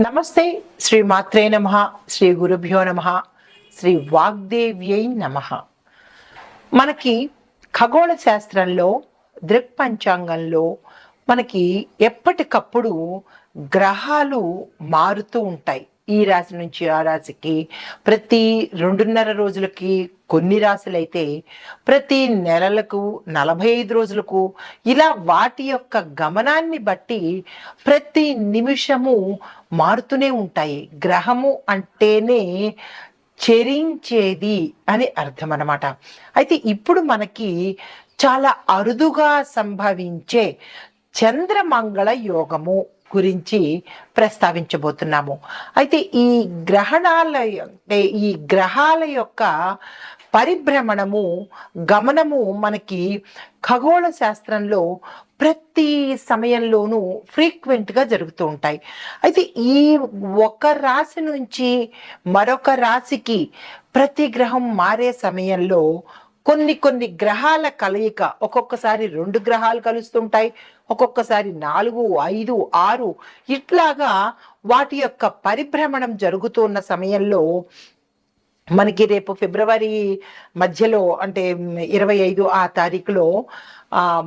నమస్తే శ్రీ మాత్రే నమ శ్రీ గురుభ్యో నమ శ్రీ వాగ్దేవ్యై నమ. మనకి ఖగోళ శాస్త్రంలో దృక్పంచాంగంలో మనకి ఎప్పటికప్పుడు గ్రహాలు మారుతూ ఉంటాయి. ఈ రాశి నుంచి ఆ రాశికి ప్రతి రెండున్నర రోజులకి కొన్ని రాశులైతే ప్రతి నెలలకు నలభై ఐదు రోజులకు ఇలా వాటి యొక్క గమనాన్ని బట్టి ప్రతి నిమిషము మారుతూనే ఉంటాయి. గ్రహము అంటేనే చెరించేది అని అర్థం అన్నమాట అయితే ఇప్పుడు మనకి చాలా అరుదుగా సంభవించే చంద్రమంగళ యోగము. గురించి ప్రస్తావించబోతున్నాము. అయితే ఈ గ్రహణాల అంటే ఈ గ్రహాల యొక్క పరిభ్రమణము గమనము మనకి ఖగోళ శాస్త్రంలో ప్రతి సమయంలోనూ ఫ్రీక్వెంట్గా జరుగుతూ ఉంటాయి. అయితే ఈ ఒక రాశి నుంచి మరొక రాశికి ప్రతి గ్రహం మారే సమయంలో కొన్ని కొన్ని గ్రహాల కలయిక ఒక్కొక్కసారి రెండు గ్రహాలు కలుస్తుంటాయి ఒక్కొక్కసారి నాలుగు ఐదు ఆరు ఇట్లాగా వాటి యొక్క పరిభ్రమణం జరుగుతున్న సమయంలో మనకి రేపు ఫిబ్రవరి మధ్యలో అంటే ఇరవై ఐదు ఆ తారీఖులో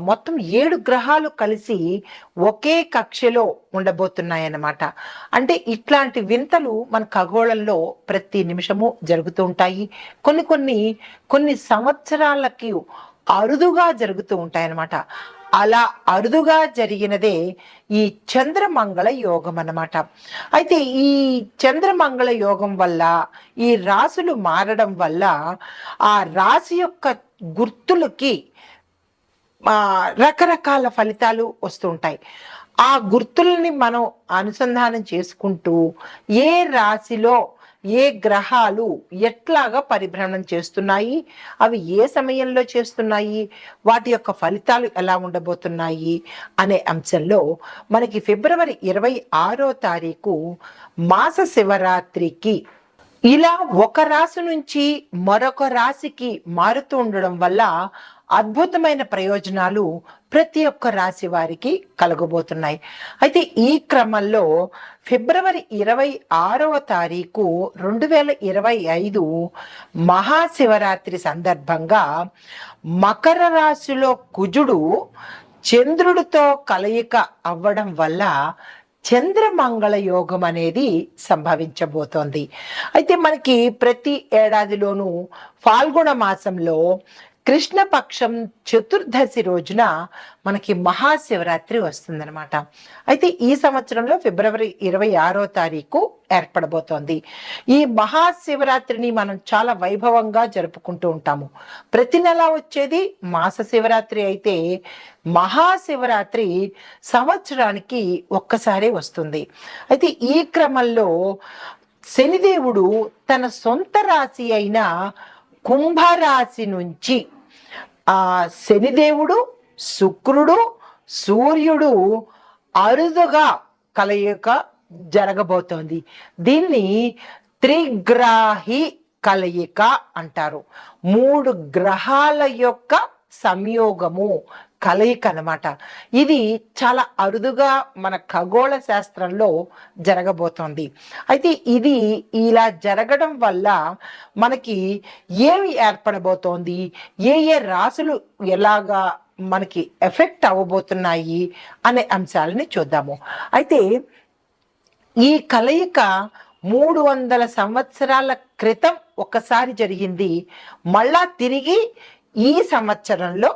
మొత్తం ఏడు గ్రహాలు కలిసి ఒకే కక్షలో ఉండబోతున్నాయన్నమాట. అంటే ఇట్లాంటి వింతలు మన ఖగోళంలో ప్రతి నిమిషము జరుగుతూ ఉంటాయి. కొన్ని కొన్ని కొన్ని సంవత్సరాలకి అరుదుగా జరుగుతూ ఉంటాయన్నమాట. అలా అరుదుగా జరిగినదే ఈ చంద్రమంగళ యోగం అన్నమాట అయితే ఈ చంద్రమంగళ యోగం వల్ల ఈ రాశులు మారడం వల్ల ఆ రాశి యొక్క గుర్తులకి రకరకాల ఫలితాలు వస్తుంటాయి. ఆ గుర్తుల్ని మనం అనుసంధానం చేసుకుంటూ ఏ రాశిలో ఏ గ్రహాలు ఎట్లాగా పరిభ్రమణం చేస్తున్నాయి? అవి ఏ సమయంలో చేస్తున్నాయి? వాటి యొక్క ఫలితాలు ఎలా ఉండబోతున్నాయి? అనే అంశంలో మనకి ఫిబ్రవరి ఇరవై ఆరో తారీఖు మాస శివరాత్రికి ఇలా ఒక రాశి నుంచి మరొక రాశికి మారుతూ ఉండడం వల్ల అద్భుతమైన ప్రయోజనాలు ప్రతి ఒక్క రాశి వారికి కలగబోతున్నాయి. అయితే ఈ క్రమంలో ఫిబ్రవరి ఇరవై ఆరవ తారీఖు రెండు వేల ఇరవై ఐదు మహాశివరాత్రి సందర్భంగా మకర రాశిలో కుజుడు చంద్రుడితో కలయిక అవ్వడం వల్ల చంద్రమంగళ యోగం అనేది సంభవించబోతోంది. అయితే మనకి ప్రతి ఏడాదిలోనూ ఫాల్గుణ మాసంలో కృష్ణపక్షం చతుర్దశి రోజున మనకి మహాశివరాత్రి వస్తుందన్నమాట. అయితే ఈ సంవత్సరంలో ఫిబ్రవరి ఇరవై ఆరో తారీఖు ఏర్పడబోతోంది. ఈ మహాశివరాత్రిని మనం చాలా వైభవంగా జరుపుకుంటూ ఉంటాము. ప్రతి నెల వచ్చేది మాస శివరాత్రి అయితే మహాశివరాత్రి సంవత్సరానికి ఒక్కసారి వస్తుంది. అయితే ఈ క్రమంలో శనిదేవుడు తన సొంత రాశి అయిన కుంభరాశి నుంచి ఆ శనిదేవుడు శుక్రుడు సూర్యుడు అరుదుగా కలయిక జరగబోతోంది. దీన్ని త్రిగ్రాహి కలయిక అంటారు. మూడు గ్రహాల యొక్క సంయోగము. కలయిక అన్నమాట. ఇది చాలా అరుదుగా మన ఖగోళ శాస్త్రంలో జరగబోతోంది. అయితే ఇది ఇలా జరగడం వల్ల మనకి ఏమి ఏర్పడబోతోంది? ఏ ఏ రాసులు ఎలాగా మనకి ఎఫెక్ట్ అవ్వబోతున్నాయి అనే అంశాలని చూద్దాము. అయితే ఈ కలయిక మూడు వందల సంవత్సరాల క్రితం ఒకసారి జరిగింది. మళ్ళా తిరిగి ఈ సంవత్సరంలో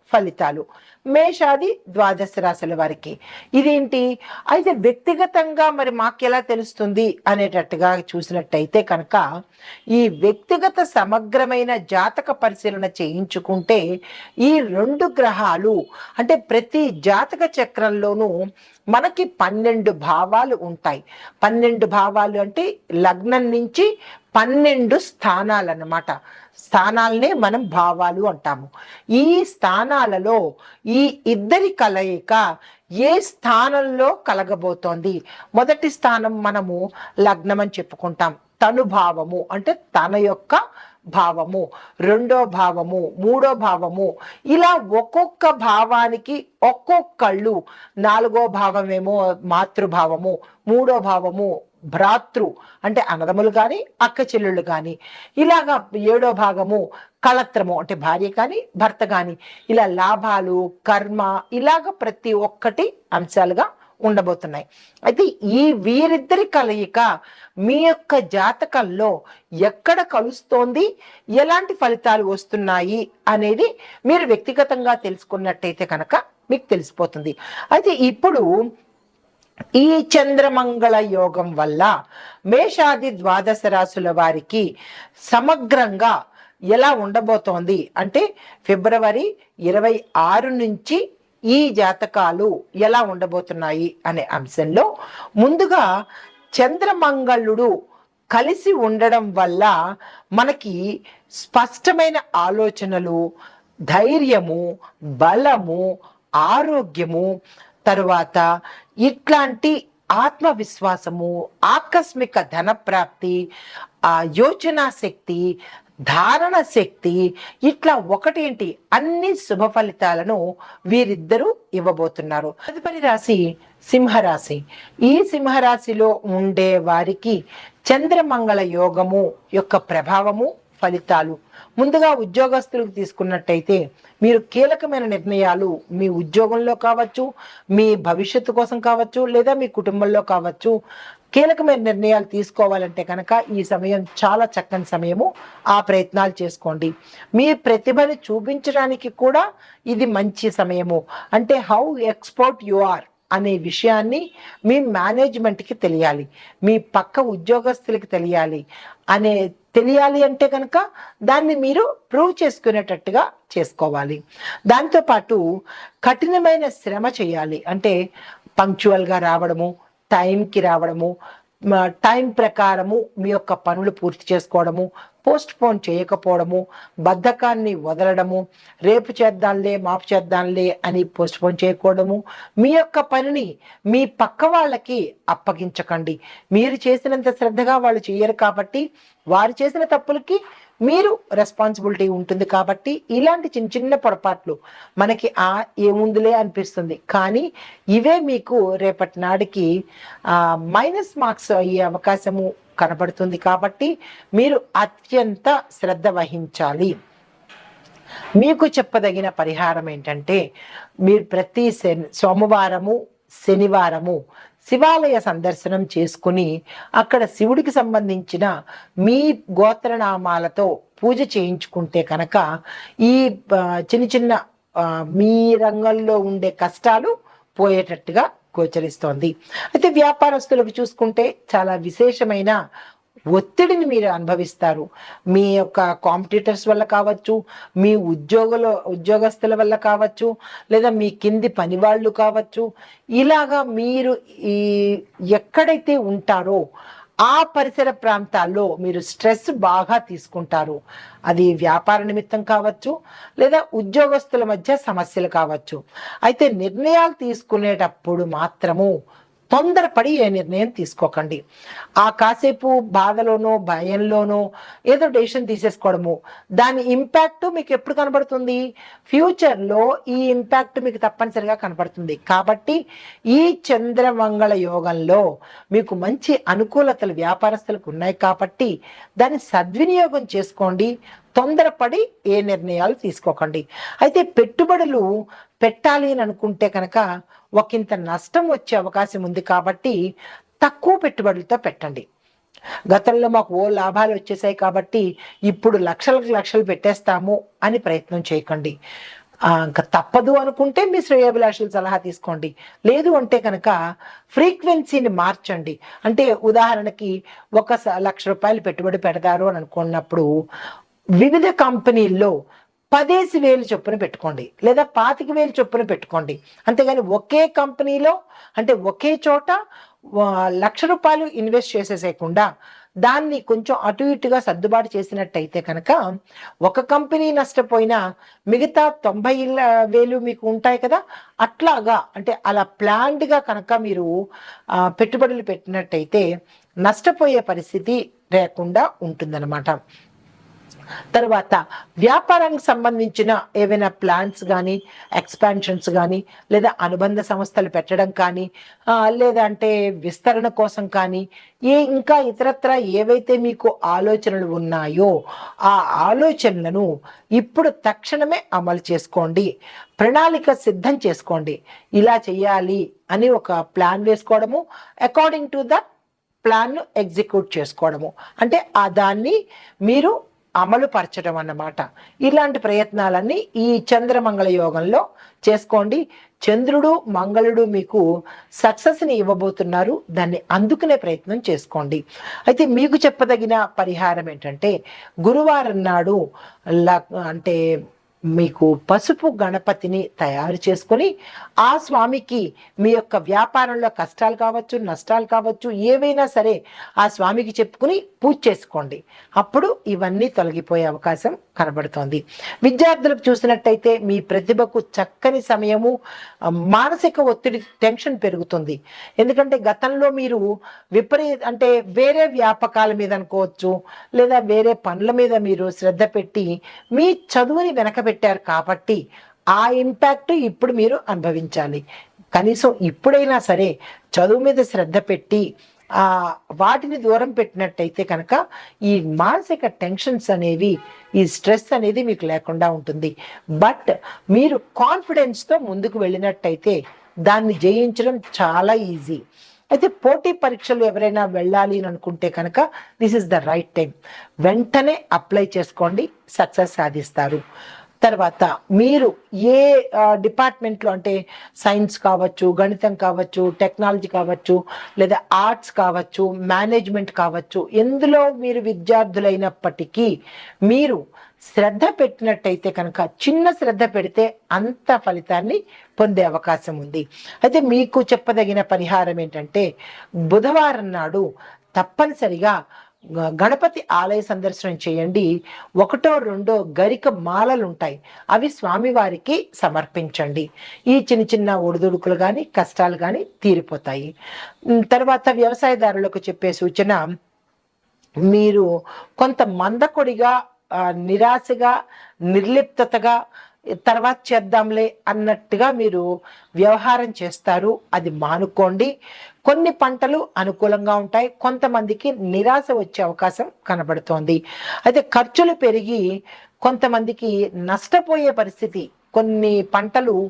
ఫలితాలు. మేషాది ద్వాదశ రాశుల వారికి. ఇదేంటి? అయితే వ్యక్తిగతంగా మరి మాకెలా తెలుస్తుంది అనేటట్టుగా చూసినట్టయితే కనుక ఈ వ్యక్తిగత సమగ్రమైన జాతక పరిశీలన చేయించుకుంటే ఈ రెండు గ్రహాలు అంటే ప్రతి జాతక చక్రంలోనూ మనకి పన్నెండు భావాలు ఉంటాయి. పన్నెండు భావాలు అంటే లగ్నం నుంచి పన్నెండు స్థానాలు అన్నమాట స్థానాలనే మనం భావాలు అంటాము. ఈ స్థానాలలో ఈ ఇద్దరి కలయిక ఏ స్థానంలో కలగబోతోంది? మొదటి స్థానం మనము లగ్నం అని చెప్పుకుంటాం. తను భావము అంటే తన యొక్క భావము. రెండో భావము మూడో భావము. ఇలా ఒక్కొక్క భావానికి ఒక్కొక్కళ్ళు. నాలుగో భావమేమో మాతృభావము మూడో భావము భ్రాతృ అంటే అన్నదమ్ములు కానీ అక్క చెల్లెళ్ళు కానీ ఇలాగా ఏడో భాగము కళత్రము అంటే భార్య కానీ భర్త కానీ ఇలా లాభాలు కర్మ ఇలాగ ప్రతి ఒక్కటి అంశాలుగా ఉండబోతున్నాయి. అయితే ఈ వీరిద్దరి కలయిక మీ యొక్క జాతకంలో ఎక్కడ కలుస్తోంది? ఎలాంటి ఫలితాలు వస్తున్నాయి? అనేది మీరు వ్యక్తిగతంగా తెలుసుకున్నట్టయితే కనుక మీకు తెలిసిపోతుంది. అయితే ఇప్పుడు ఈ చంద్రమంగళ యోగం వల్ల మేషాది ద్వాదశ రాశుల వారికి సమగ్రంగా ఎలా ఉండబోతోంది? అంటే ఫిబ్రవరి ఇరవై ఆరు నుంచి ఈ జాతకాలు ఎలా ఉండబోతున్నాయి అనే అంశంలో ముందుగా చంద్రమంగళుడు కలిసి ఉండడం వల్ల మనకి స్పష్టమైన ఆలోచనలు ధైర్యము బలము ఆరోగ్యము తరువాత ఇట్లాంటి ఆత్మవిశ్వాసము ఆకస్మిక ధనప్రాప్తి ఆ యోచనా శక్తి ధారణ శక్తి ఇట్లా ఒకటేంటి అన్ని శుభ ఫలితాలను వీరిద్దరూ ఇవ్వబోతున్నారు. తదుపరి రాశి సింహరాశి. ఈ సింహరాశిలో ఉండే వారికి చంద్రమంగళ యోగము యొక్క ప్రభావము ఫలితాలు. ముందుగా ఉద్యోగస్తులకు తీసుకున్నట్టయితే మీరు కీలకమైన నిర్ణయాలు మీ ఉద్యోగంలో కావచ్చు మీ భవిష్యత్తు కోసం కావచ్చు లేదా మీ కుటుంబంలో కావచ్చు కీలకమైన నిర్ణయాలు తీసుకోవాలంటే కనుక ఈ సమయం చాలా చక్కని సమయము. ఆ ప్రయత్నాలు చేసుకోండి. మీ ప్రతిభని చూపించడానికి కూడా ఇది మంచి సమయము. అంటే హౌ ఎక్స్పోర్ట్ యు ఆర్ అనే విషయాన్ని మీ మేనేజ్మెంట్కి తెలియాలి. మీ పక్క ఉద్యోగస్తులకి తెలియాలి. అనే తెలియాలి అంటే కనుక దాన్ని మీరు ప్రూవ్ చేసుకునేటట్టుగా చేసుకోవాలి. దాంతోపాటు కఠినమైన శ్రమ చేయాలి. అంటే పంక్చువల్గా రావడము టైంకి రావడము టైం ప్రకారము మీ యొక్క పనులు పూర్తి చేసుకోవడము పోస్ట్ పోన్ చేయకపోవడము బద్ధకాన్ని వదలడము రేపు చేద్దాంలే మాపు చేద్దాంలే అని పోస్ట్ పోన్ చేయకూడము. మీ యొక్క పనిని మీ పక్క వాళ్ళకి అప్పగించకండి. మీరు చేసినంత శ్రద్ధగా వాళ్ళు చేయరు కాబట్టి వారు చేసిన తప్పులకి మీరు రెస్పాన్సిబిలిటీ ఉంటుంది కాబట్టి ఇలాంటి చిన్న చిన్న పొరపాట్లు మనకి ఆ ఏముందిలే అనిపిస్తుంది. కానీ ఇవే మీకు రేపటి నాడికి మైనస్ మార్క్స్ అయ్యే అవకాశము కనబడుతుంది కాబట్టి మీరు అత్యంత శ్రద్ధ వహించాలి. మీకు చెప్పదగిన పరిహారం ఏంటంటే మీరు ప్రతి సోమవారము శనివారము శివాలయ సందర్శనం చేసుకుని అక్కడ శివుడికి సంబంధించిన మీ గోత్రనామాలతో పూజ చేయించుకుంటే కనుక ఈ చిన్న చిన్న మీ రంగంలో ఉండే కష్టాలు పోయేటట్టుగా గోచరిస్తోంది. అయితే వ్యాపారస్తులకు చూసుకుంటే చాలా విశేషమైన ఒత్తిడిని మీరు అనుభవిస్తారు. మీ యొక్క కాంపిటీటర్స్ వల్ల కావచ్చు మీ ఉద్యోగుల ఉద్యోగస్తుల వల్ల కావచ్చు లేదా మీ కింది పని వాళ్ళు కావచ్చు. ఇలాగా మీరు ఈ ఎక్కడైతే ఉంటారో ఆ పరిసర ప్రాంతాల్లో మీరు స్ట్రెస్ బాగా తీసుకుంటారు. అది వ్యాపార నిమిత్తం కావచ్చు లేదా ఉద్యోగస్తుల మధ్య సమస్యలు కావచ్చు. అయితే నిర్ణయాలు తీసుకునేటప్పుడు మాత్రము తొందరపడి ఏ నిర్ణయం తీసుకోకండి. ఆ కాసేపు బాధలోనో భయంలోనో ఏదో డెసిషన్ తీసేసుకోవడము. దాని ఇంపాక్ట్ మీకు ఎప్పుడు కనబడుతుంది? ఫ్యూచర్లో ఈ ఇంపాక్ట్ మీకు తప్పనిసరిగా కనబడుతుంది. కాబట్టి ఈ చంద్రమంగళ యోగంలో మీకు మంచి అనుకూలతలు వ్యాపారస్తులకు ఉన్నాయి కాబట్టి దాన్ని సద్వినియోగం చేసుకోండి. తొందరపడి ఏ నిర్ణయాలు తీసుకోకండి. అయితే పెట్టుబడులు పెట్టాలి అని అనుకుంటే కనుక ఒకంత నష్టం వచ్చే అవకాశం ఉంది కాబట్టి తక్కువ పెట్టుబడులతో పెట్టండి. గతంలో మాకు ఓ లాభాలు వచ్చేసాయి కాబట్టి ఇప్పుడు లక్షలకు లక్షలు పెట్టేస్తాము అని ప్రయత్నం చేయకండి. ఇంకా తప్పదు అనుకుంటే మీ శ్రేయాభిలాషుల సలహా తీసుకోండి. లేదు అంటే కనుక ఫ్రీక్వెన్సీని మార్చండి. అంటే ఉదాహరణకి ఒక స- లక్ష రూపాయలు పెట్టుబడి పెడతారు అని అనుకున్నప్పుడు వివిధ కంపెనీల్లో పదేసి వేలు చొప్పున పెట్టుకోండి. లేదా పాతిక వేలు చొప్పున పెట్టుకోండి. అంతేగాని ఒకే కంపెనీలో అంటే ఒకే చోట లక్ష రూపాయలు ఇన్వెస్ట్ చేసేసేయకుండా దాన్ని కొంచెం అటు ఇటుగా సర్దుబాటు చేసినట్టయితే కనుక ఒక కంపెనీ నష్టపోయినా మిగతా తొంభై వేలు మీకు ఉంటాయి కదా అట్లాగా అంటే అలా ప్లాన్డ్గా కనుక మీరు పెట్టుబడులు పెట్టినట్టయితే నష్టపోయే పరిస్థితి లేకుండా ఉంటుందన్నమాట. తర్వాత వ్యాపారానికి సంబంధించిన ఏవైనా ప్లాన్స్ కానీ ఎక్స్పాన్షన్స్ కానీ లేదా అనుబంధ సంస్థలు పెట్టడం కానీ లేదంటే విస్తరణ కోసం కానీ ఏ ఇంకా ఇతరత్ర ఏవైతే మీకు ఆలోచనలు ఉన్నాయో ఆ ఆలోచనలను ఇప్పుడు తక్షణమే అమలు చేసుకోండి. ప్రణాళిక సిద్ధం చేసుకోండి. ఇలా చేయాలి అని ఒక ప్లాన్ వేసుకోవడము అకార్డింగ్ టు ద ప్లాన్ను ఎగ్జిక్యూట్ చేసుకోవడము. అంటే ఆ దాన్ని మీరు అమలు పరచడం అన్నమాట ఇలాంటి ప్రయత్నాలన్నీ ఈ చంద్రమంగళ యోగంలో చేసుకోండి. చంద్రుడు మంగళుడు మీకు సక్సెస్ని ఇవ్వబోతున్నారు. దాన్ని అందుకునే ప్రయత్నం చేసుకోండి. అయితే మీకు చెప్పదగిన పరిహారం ఏంటంటే గురువారం నాడు ల- అంటే మీకు పసుపు గణపతిని తయారు చేసుకొని ఆ స్వామికి మీ యొక్క వ్యాపారంలో కష్టాలు కావచ్చు నష్టాలు కావచ్చు ఏవైనా సరే ఆ స్వామికి చెప్పుకుని పూజ చేసుకోండి. అప్పుడు ఇవన్నీ తొలగిపోయే అవకాశం కనబడుతోంది. విద్యార్థులకు చూసినట్టయితే మీ ప్రతిభకు చక్కని సమయము మానసిక ఒత్తిడి టెన్షన్ పెరుగుతుంది. ఎందుకంటే గతంలో మీరు విపరీత అంటే వేరే వ్యాపకాల మీద అనుకోవచ్చు లేదా వేరే పనుల మీద మీరు శ్రద్ధ పెట్టి మీ చదువుని పెట్టారు కాబట్టి ఆ ఇంపాక్ట్ ఇప్పుడు మీరు అనుభవించాలి. కనీసం ఇప్పుడైనా సరే చదువు మీద శ్రద్ధ పెట్టి ఆ వాటిని దూరం పెట్టినట్టయితే కనుక ఈ మానసిక టెన్షన్స్ అనేవి ఈ స్ట్రెస్ అనేది మీకు లేకుండా ఉంటుంది. బట్ మీరు కాన్ఫిడెన్స్తో ముందుకు వెళ్ళినట్టయితే దాన్ని జయించడం చాలా ఈజీ అయితే పోటీ పరీక్షలు ఎవరైనా వెళ్ళాలి అని అనుకుంటే కనుక this is the right time వెంటనే అప్లై చేసుకోండి సక్సెస్ సాధిస్తారు. తర్వాత మీరు ఏ డిపార్ట్మెంట్లో అంటే సైన్స్ కావచ్చు గణితం కావచ్చు టెక్నాలజీ కావచ్చు లేదా ఆర్ట్స్ కావచ్చు మేనేజ్మెంట్ కావచ్చు ఎందులో మీరు విద్యార్థులైనప్పటికీ మీరు శ్రద్ధ పెట్టినట్టయితే కనుక చిన్న శ్రద్ధ పెడితే అంత ఫలితాన్ని పొందే అవకాశం ఉంది. అయితే మీకు చెప్పదగిన పరిహారం ఏంటంటే బుధవారం నాడు తప్పనిసరిగా గణపతి ఆలయ సందర్శనం చేయండి. ఒకటో రెండో గరిక మాలలు ఉంటాయి అవి స్వామివారికి సమర్పించండి. ఈ చిన్న చిన్న ఒడిదుడుకులు కానీ కష్టాలు కానీ తీరిపోతాయి. తర్వాత వ్యవసాయదారులకు చెప్పే సూచన మీరు కొంత మందకొడిగా నిరాశగా నిర్లిప్తతగా తర్వాత చేద్దాంలే అన్నట్టుగా మీరు వ్యవహారం చేస్తారు. అది మానుకోండి. కొన్ని పంటలు అనుకూలంగా ఉంటాయి. కొంతమందికి నిరాశ వచ్చే అవకాశం కనబడుతోంది. అయితే ఖర్చులు పెరిగి కొంతమందికి నష్టపోయే పరిస్థితి. కొన్ని పంటలు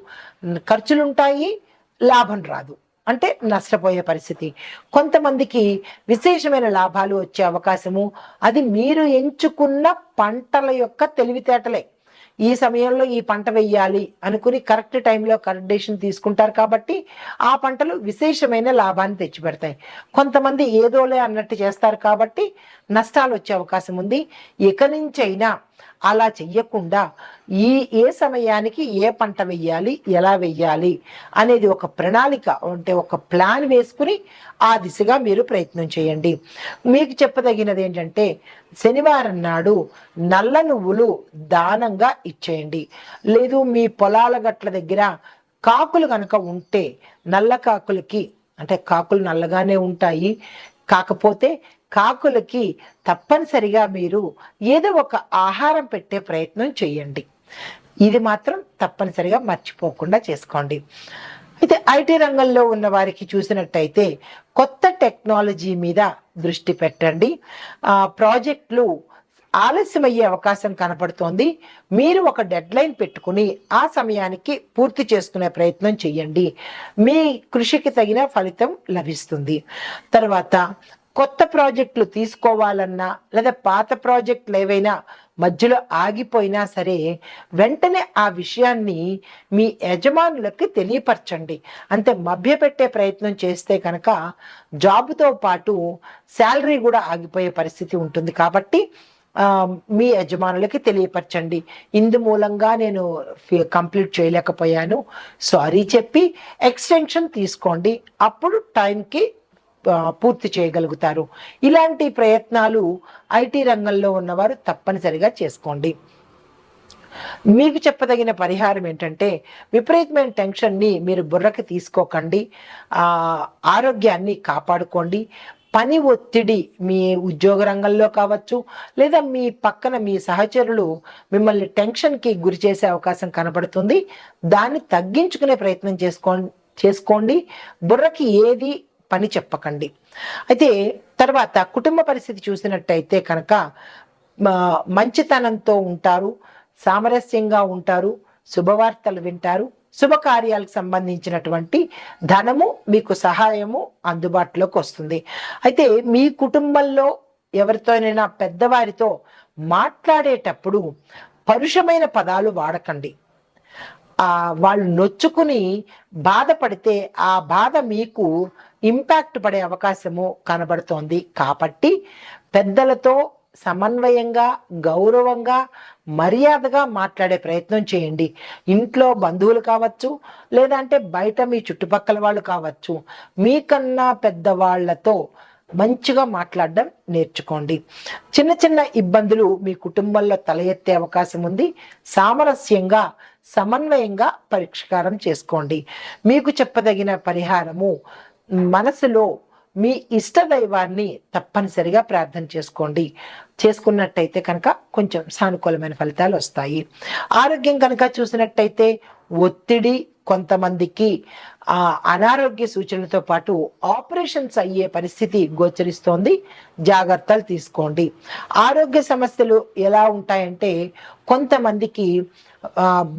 ఖర్చులుంటాయి. లాభం రాదు. అంటే నష్టపోయే పరిస్థితి. కొంతమందికి విశేషమైన లాభాలు వచ్చే అవకాశము. అది మీరు ఎంచుకున్న పంటల యొక్క తెలివితేటలే. ఈ సమయంలో ఈ పంట వెయ్యాలి అనుకుని కరెక్ట్ టైంలో కరెక్ట్ డెసిషన్ తీసుకుంటారు కాబట్టి ఆ పంటలు విశేషమైన లాభాన్ని తెచ్చిపెడతాయి. కొంతమంది ఏదోలే అన్నట్టు చేస్తారు కాబట్టి నష్టాలు వచ్చే అవకాశం ఉంది. ఇక నుంచైనా అలా చెయ్యకుండా ఈ ఏ సమయానికి ఏ పంట వెయ్యాలి ఎలా వెయ్యాలి అనేది ఒక ప్రణాళిక అంటే ఒక ప్లాన్ వేసుకుని ఆ దిశగా మీరు ప్రయత్నం చేయండి. మీకు చెప్పదగినది ఏంటంటే శనివారం నాడు నల్ల నువ్వులు దానంగా ఇచ్చేయండి. లేదు మీ పొలాల గట్ల దగ్గర కాకులు కనుక ఉంటే నల్ల కాకులకి అంటే కాకులు నల్లగానే ఉంటాయి కాకపోతే కాకులకి తప్పనిసరిగా మీరు ఏదో ఒక ఆహారం పెట్టే ప్రయత్నం చేయండి. ఇది మాత్రం తప్పనిసరిగా మర్చిపోకుండా చేసుకోండి. అయితే ఐటీ రంగంలో ఉన్న వారికి చూసినట్టయితే కొత్త టెక్నాలజీ మీద దృష్టి పెట్టండి. ప్రాజెక్టులు ఆలస్యమయ్యే అవకాశం కనపడుతోంది. మీరు ఒక డెడ్లైన్ పెట్టుకుని ఆ సమయానికి పూర్తి చేసుకునే ప్రయత్నం చేయండి. మీ కృషికి తగిన ఫలితం లభిస్తుంది. తర్వాత కొత్త ప్రాజెక్టులు తీసుకోవాలన్నా లేదా పాత ప్రాజెక్టులు ఏవైనా మధ్యలో ఆగిపోయినా సరే వెంటనే ఆ విషయాన్ని మీ యజమానులకి తెలియపరచండి. అంతే మభ్యపెట్టే ప్రయత్నం చేస్తే కనుక జాబ్తో పాటు శాలరీ కూడా ఆగిపోయే పరిస్థితి ఉంటుంది కాబట్టి మీ యజమానులకి తెలియపరచండి. ఇందు మూలంగా నేను కంప్లీట్ చేయలేకపోయాను. సారీ చెప్పి ఎక్స్టెన్షన్ తీసుకోండి. అప్పుడు టైంకి పూర్తి చేయగలుగుతారు. ఇలాంటి ప్రయత్నాలు ఐటీ రంగంలో ఉన్నవారు తప్పనిసరిగా చేసుకోండి. మీకు చెప్పదగిన పరిహారం ఏంటంటే విపరీతమైన టెన్షన్ని మీరు బుర్రకి తీసుకోకండి. ఆరోగ్యాన్ని కాపాడుకోండి. పని ఒత్తిడి మీ ఉద్యోగ రంగంలో కావచ్చు లేదా మీ పక్కన మీ సహచరులు మిమ్మల్ని టెన్షన్కి గురి చేసే అవకాశం కనబడుతుంది. దాన్ని తగ్గించుకునే ప్రయత్నం చేసుకో చేసుకోండి. బుర్రకి ఏది పని చెప్పకండి. అయితే తర్వాత కుటుంబ పరిస్థితి చూసినట్టయితే కనుక మంచితనంతో ఉంటారు సామరస్యంగా ఉంటారు శుభవార్తలు వింటారు శుభకార్యాలకు సంబంధించినటువంటి ధనము మీకు సహాయము అందుబాటులోకి వస్తుంది. అయితే మీ కుటుంబంలో ఎవరితోనైనా పెద్దవారితో మాట్లాడేటప్పుడు పరుషమైన పదాలు వాడకండి. వాళ్ళు నొచ్చుకుని బాధపడితే ఆ బాధ మీకు ఇంపాక్ట్ పడే అవకాశము కనబడుతోంది. కాబట్టి పెద్దలతో సమన్వయంగా గౌరవంగా మర్యాదగా మాట్లాడే ప్రయత్నం చేయండి. ఇంట్లో బంధువులు కావచ్చు లేదంటే బయట మీ చుట్టుపక్కల వాళ్ళు కావచ్చు మీకన్నా పెద్దవాళ్ళతో మంచిగా మాట్లాడడం నేర్చుకోండి. చిన్న చిన్న ఇబ్బందులు మీ కుటుంబంలో తల ఎత్తే అవకాశం ఉంది. సామరస్యంగా సమన్వయంగా పరిష్కారం చేసుకోండి. మీకు చెప్పదగిన పరిహారము మనసులో మీ ఇష్ట దైవాన్ని తప్పనిసరిగా ప్రార్థన చేసుకోండి. చేసుకున్నట్టయితే కనుక కొంచెం సానుకూలమైన ఫలితాలు వస్తాయి. ఆరోగ్యం కనుక చూసినట్టయితే ఒత్తిడి కొంతమందికి ఆ అనారోగ్య సూచనలతో పాటు ఆపరేషన్స్ అయ్యే పరిస్థితి గోచరిస్తోంది. జాగ్రత్తలు తీసుకోండి. ఆరోగ్య సమస్యలు ఎలా ఉంటాయంటే కొంతమందికి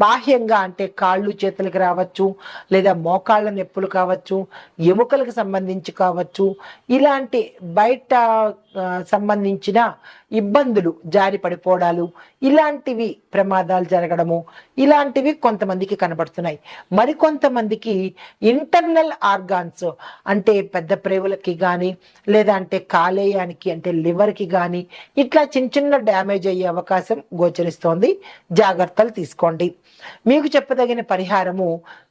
బాహ్యంగా అంటే కాళ్ళు చేతులకు రావచ్చు లేదా మోకాళ్ళ నొప్పులు కావచ్చు ఎముకలకు సంబంధించి కావచ్చు ఇలాంటి బయట సంబంధించిన ఇబ్బందులు జారి పడిపోవడాలు ఇలాంటివి ప్రమాదాలు జరగడము ఇలాంటివి కొంతమందికి కనబడుతున్నాయి. మరికొంతమందికి ఇంటర్నల్ ఆర్గాన్స్ అంటే పెద్ద ప్రేవులకి కానీ లేదా అంటే కాలేయానికి అంటే లివర్కి కానీ ఇట్లా చిన్న చిన్న డ్యామేజ్ అయ్యే అవకాశం గోచరిస్తోంది. జాగ్రత్తలు తీసుకోండి. మీకు చెప్పదగిన పరిహారము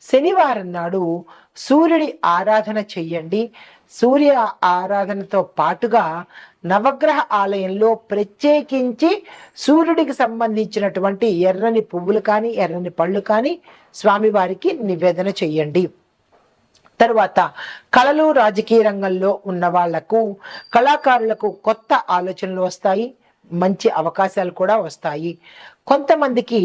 శనివారం నాడు సూర్యుడి ఆరాధన చెయ్యండి సూర్య ఆరాధనతో పాటుగా నవగ్రహ ఆలయంలో ప్రత్యేకించి సూర్యుడికి సంబంధించినటువంటి ఎర్రని పువ్వులు కానీ ఎర్రని పళ్ళు కానీ స్వామివారికి నివేదన చెయ్యండి తర్వాత కళలు రాజకీయ రంగంలో ఉన్న వాళ్ళకు కళాకారులకు కొత్త ఆలోచనలు వస్తాయి మంచి అవకాశాలు కూడా వస్తాయి. కొంతమందికి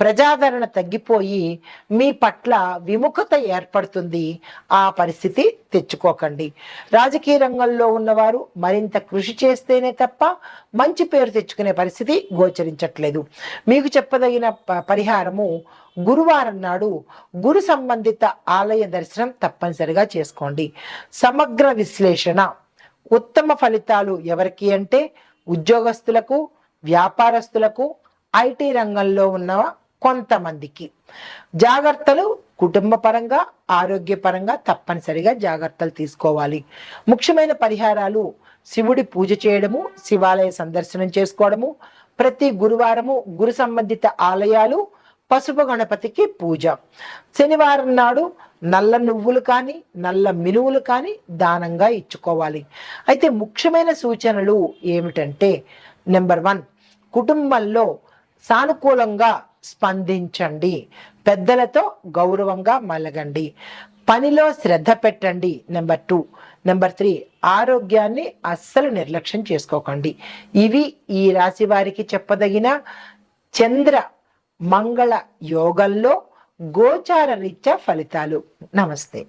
ప్రజాదరణ తగ్గిపోయి మీ పట్ల విముఖత ఏర్పడుతుంది. ఆ పరిస్థితి తెచ్చుకోకండి రాజకీయ రంగంలో ఉన్నవారు మరింత కృషి చేస్తేనే తప్ప మంచి పేరు తెచ్చుకునే పరిస్థితి గోచరించట్లేదు. మీకు చెప్పదగిన ప- పరిహారము గురువారం నాడు గురు సంబంధిత ఆలయ దర్శనం తప్పనిసరిగా చేసుకోండి. సమగ్ర విశ్లేషణ ఉత్తమ ఫలితాలు ఎవరికి అంటే ఉద్యోగస్తులకు వ్యాపారస్తులకు ఐటీ రంగంలో ఉన్న కొంతమందికి. జాగ్రత్తలు కుటుంబ పరంగా ఆరోగ్యపరంగా తప్పనిసరిగా జాగ్రత్తలు తీసుకోవాలి. ముఖ్యమైన పరిహారాలు శివుడి పూజ చేయడము శివాలయ సందర్శనం చేసుకోవడము ప్రతి గురువారము గురు సంబంధిత ఆలయాలు పసుపు గణపతికి పూజ. శనివారం నాడు నల్ల నువ్వులు కానీ నల్ల మినువులు కానీ దానంగా ఇచ్చుకోవాలి. అయితే ముఖ్యమైన సూచనలు ఏమిటంటే నెంబర్ వన్ కుటుంబంలో సానుకూలంగా స్పందించండి. పెద్దలతో గౌరవంగా మలగండి. పనిలో శ్రద్ధ పెట్టండి నెంబర్ టూ. నెంబర్ త్రీ ఆరోగ్యాన్ని అస్సలు నిర్లక్ష్యం చేసుకోకండి. ఇవి ఈ రాశి వారికి చెప్పదగిన చంద్ర మంగళ యోగంలో గోచార రీత్యా ఫలితాలు. నమస్తే.